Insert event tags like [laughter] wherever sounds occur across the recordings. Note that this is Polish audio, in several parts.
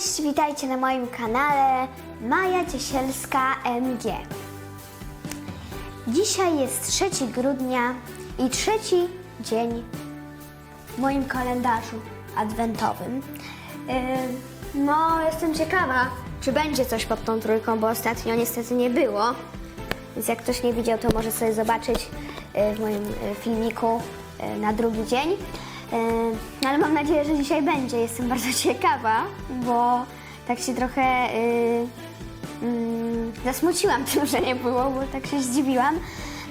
Cześć, witajcie na moim kanale Maja Ciesielska MG. Dzisiaj jest 3 grudnia i trzeci dzień w moim kalendarzu adwentowym. Yy, no, jestem ciekawa, czy będzie coś pod tą trójką, bo ostatnio niestety nie było. Więc jak ktoś nie widział, to może sobie zobaczyć yy, w moim yy, filmiku na drugi dzień. Yy, Ale mam nadzieję, że dzisiaj będzie. Jestem bardzo [laughs] ciekawa, bo tak się trochę yy, mm, zasmuciłam tym, że nie było, bo tak się zdziwiłam.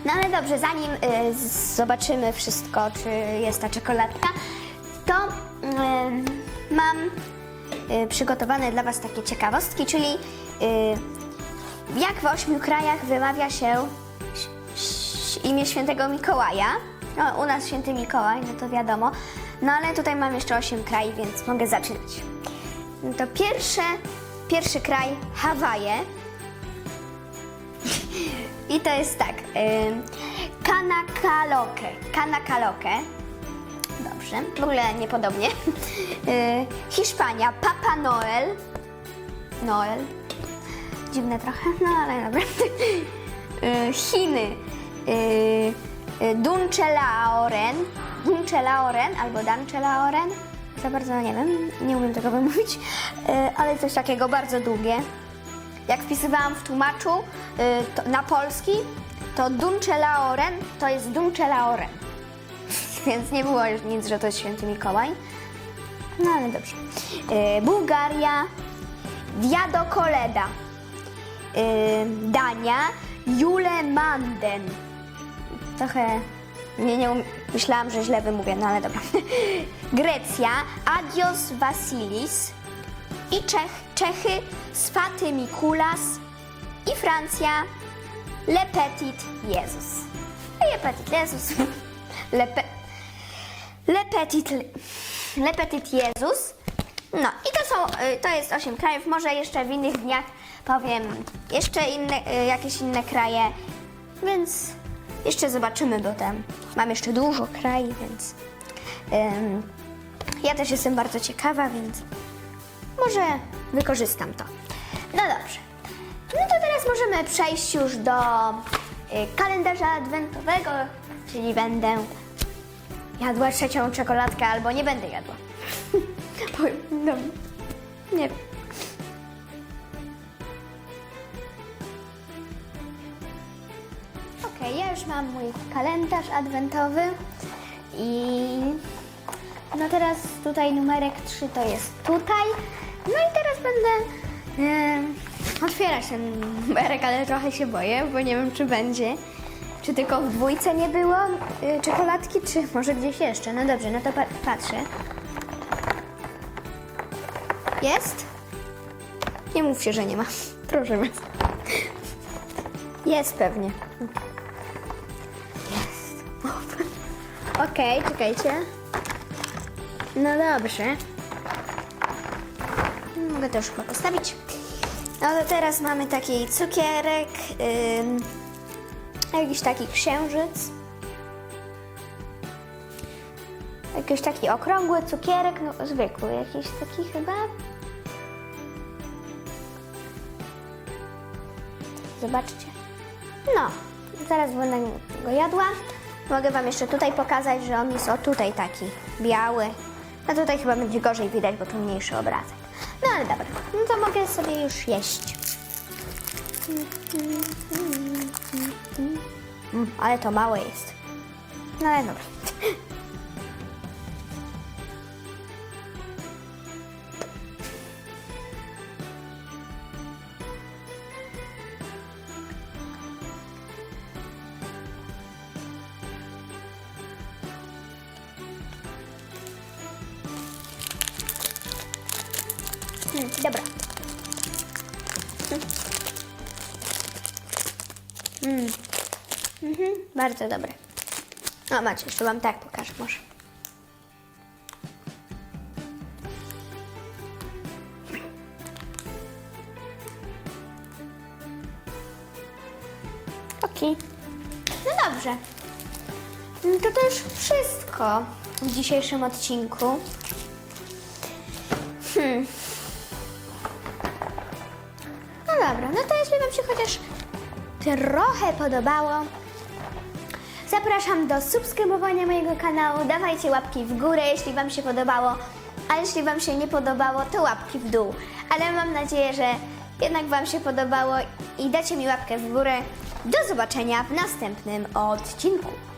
No ale dobrze, zanim y, z- zobaczymy wszystko, czy jest ta czekoladka, to y, mam y, przygotowane dla Was takie ciekawostki, czyli y, jak w ośmiu krajach wymawia się imię świętego Mikołaja. No, u nas święty Mikołaj, no to wiadomo. No ale tutaj mam jeszcze osiem krajów, więc mogę zaczynać. No to pierwsze, pierwszy kraj Hawaje. [laughs] I to jest tak. Ym, Kanakaloke. Kanakaloke. Dobrze, w ogóle niepodobnie. [laughs] Y, Hiszpania, Papa Noel. Noel. Dziwne trochę, no ale dobra. [laughs] Y, Chiny, y, y, Dunchelaoren. Dunchelaoren albo Danchelaoren. Za bardzo nie wiem, nie umiem tego [laughs] wymówić, y, ale coś takiego bardzo długie. Jak wpisywałam w tłumaczu to, na polski, to Dunchelaoren to jest Dunchelaoren. [laughs] Więc nie było już nic, że to jest święty Mikołaj. No ale dobrze. Y, Bułgaria, Diado Koleda. Y, Dania, Jule Manden. Trochę nie, nie um... myślałam, że źle wymówię, no ale dobra. [laughs] Grecja, Adios Vasilis. I Czech, Czechy, Sfaty Mikulas. I Francja, Le Petit Jezus. Le Petit Jezus. [laughs] Le, pe... Le Petit... Le Petit Jezus. No i to są, y, to jest 8 krajów. Może jeszcze w innych dniach powiem jeszcze inne, y, jakieś inne kraje, więc jeszcze zobaczymy, bo tam mam jeszcze dużo krajów, więc ja też jestem bardzo ciekawa, więc może wykorzystam to. No dobrze. No to teraz możemy przejść już do y, kalendarza adwentowego, czyli będę jadła trzecią czekoladkę albo nie będę jadła. [laughs] No, nie wiem. Okej, ja już mam mój kalendarz adwentowy i no teraz tutaj numerek 3 to jest tutaj. No i teraz będę e, otwierać ten numerek, ale trochę się boję, bo nie wiem czy będzie. Czy tylko w dwójce nie było e, czekoladki, czy może gdzieś jeszcze? No dobrze, no to pa- patrzę. Jest? Nie mówcie, że nie ma. [laughs] Proszę was. Jest pewnie. Okej, czekajcie. No dobrze. Mogę to już chyba postawić. No to teraz mamy taki cukierek, ym, jakiś taki księżyc. Jakiś taki okrągły cukierek, no zwykły, jakiś taki chyba. Zobaczcie. No, zaraz będę go jadła. Mogę Wam jeszcze tutaj pokazać, że on jest o tutaj taki biały. A tutaj chyba będzie gorzej widać, bo tu mniejszy obrazek. No ale dobra, no to mogę sobie już jeść. Mm, ale to małe jest. No ale dobra. Mm, dobra. Mm. Mhm, bardzo dobre. O, macie, jeszcze Wam tak pokażę może. Okej. No dobrze. No To już wszystko w dzisiejszym odcinku. Hmm. Dobra, no to jeśli Wam się chociaż trochę podobało, zapraszam do subskrybowania mojego kanału. Dawajcie łapki w górę, jeśli Wam się podobało, a jeśli Wam się nie podobało, to łapki w dół. Ale mam nadzieję, że jednak Wam się podobało i dacie mi łapkę w górę. Do zobaczenia w następnym odcinku.